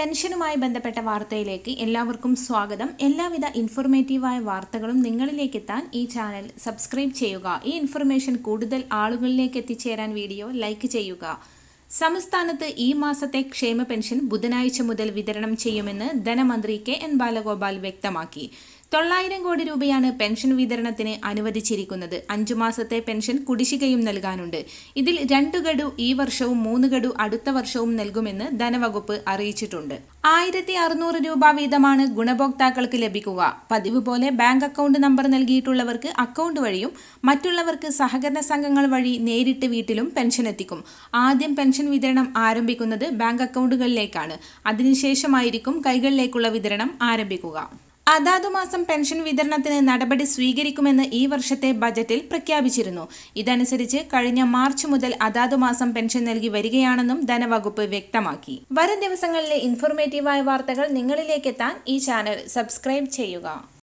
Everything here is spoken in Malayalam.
പെൻഷനുമായി ബന്ധപ്പെട്ട വാർത്തയിലേക്ക് എല്ലാവർക്കും സ്വാഗതം. എല്ലാവിധ ഇൻഫോർമേറ്റീവായ വാർത്തകളും നിങ്ങളിലേക്ക് എത്താൻ ഈ ചാനൽ സബ്സ്ക്രൈബ് ചെയ്യുക. ഈ ഇൻഫർമേഷൻ കൂടുതൽ ആളുകളിലേക്ക് എത്തിച്ചേരാൻ വീഡിയോ ലൈക്ക് ചെയ്യുക. സംസ്ഥാനത്ത് ഈ മാസത്തെ ക്ഷേമ പെൻഷൻ ബുധനാഴ്ച മുതൽ വിതരണം ചെയ്യുമെന്ന് ധനമന്ത്രി കെ എൻ ബാലഗോപാൽ വ്യക്തമാക്കി. തൊള്ളായിരം കോടി രൂപയാണ് പെൻഷൻ വിതരണത്തിന് അനുവദിച്ചിരിക്കുന്നത്. അഞ്ചു മാസത്തെ പെൻഷൻ കുടിശ്ശികയും നൽകാനുണ്ട്. ഇതിൽ രണ്ടു ഗഡു ഈ വർഷവും മൂന്ന് ഗഡു അടുത്ത വർഷവും നൽകുമെന്ന് ധനവകുപ്പ് അറിയിച്ചിട്ടുണ്ട്. ആയിരത്തി അറുന്നൂറ് രൂപ വീതമാണ് ഗുണഭോക്താക്കൾക്ക് ലഭിക്കുക. പതിവ് പോലെ ബാങ്ക് അക്കൗണ്ട് നമ്പർ നൽകിയിട്ടുള്ളവർക്ക് അക്കൗണ്ട് വഴിയും മറ്റുള്ളവർക്ക് സഹകരണ സംഘങ്ങൾ വഴി നേരിട്ട് വീട്ടിലും പെൻഷൻ എത്തിക്കും. ആദ്യം പെൻഷൻ വിതരണം ആരംഭിക്കുന്നത് ബാങ്ക് അക്കൗണ്ടുകളിലേക്കാണ്. അതിനുശേഷമായിരിക്കും കൈകളിലേക്കുള്ള വിതരണം ആരംഭിക്കുക. അതാതു മാസം പെൻഷൻ വിതരണത്തിന് നടപടി സ്വീകരിക്കുമെന്ന് ഈ വർഷത്തെ ബജറ്റിൽ പ്രഖ്യാപിച്ചിരുന്നു. ഇതനുസരിച്ച് കഴിഞ്ഞ മാർച്ച് മുതൽ അതാതു മാസം പെൻഷൻ നൽകി വരികയാണെന്നും ധനവകുപ്പ് വ്യക്തമാക്കി. വരും ദിവസങ്ങളിലെ ഇൻഫോർമേറ്റീവായ വാർത്തകൾ നിങ്ങളിലേക്ക് എത്താൻ ഈ ചാനൽ സബ്സ്ക്രൈബ് ചെയ്യുക.